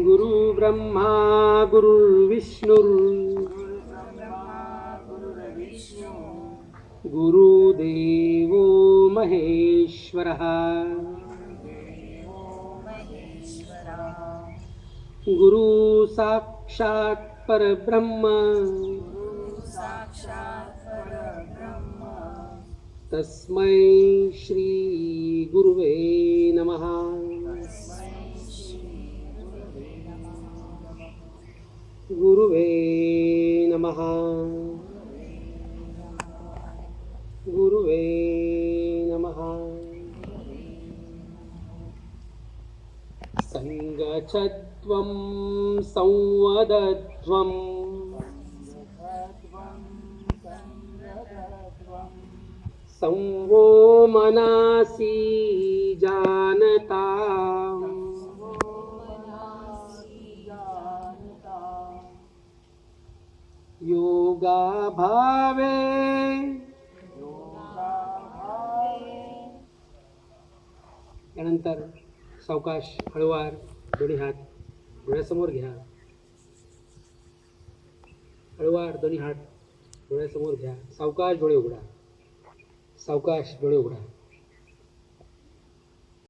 गुरुर्ब्रह्मा गुरुर्विष्णुर्। गुरुदेवो महेश्वरः। गुरु साक्षात् परब्रह्म। तस्मै श्रीगुरुवे नमः गुरुवे नमः। गुरुवे नमः। सङ्गच्छत्वं संवदध्वम् संवो मनासि जानता योगा भावे त्यानंतर सावकाश हळवार दोन्ही हात डोळ्यासमोर घ्या. हळवार दोन्ही हात डोळ्यासमोर घ्या. सावकाश डोळे उघडा. सावकाश डोळे उघडा.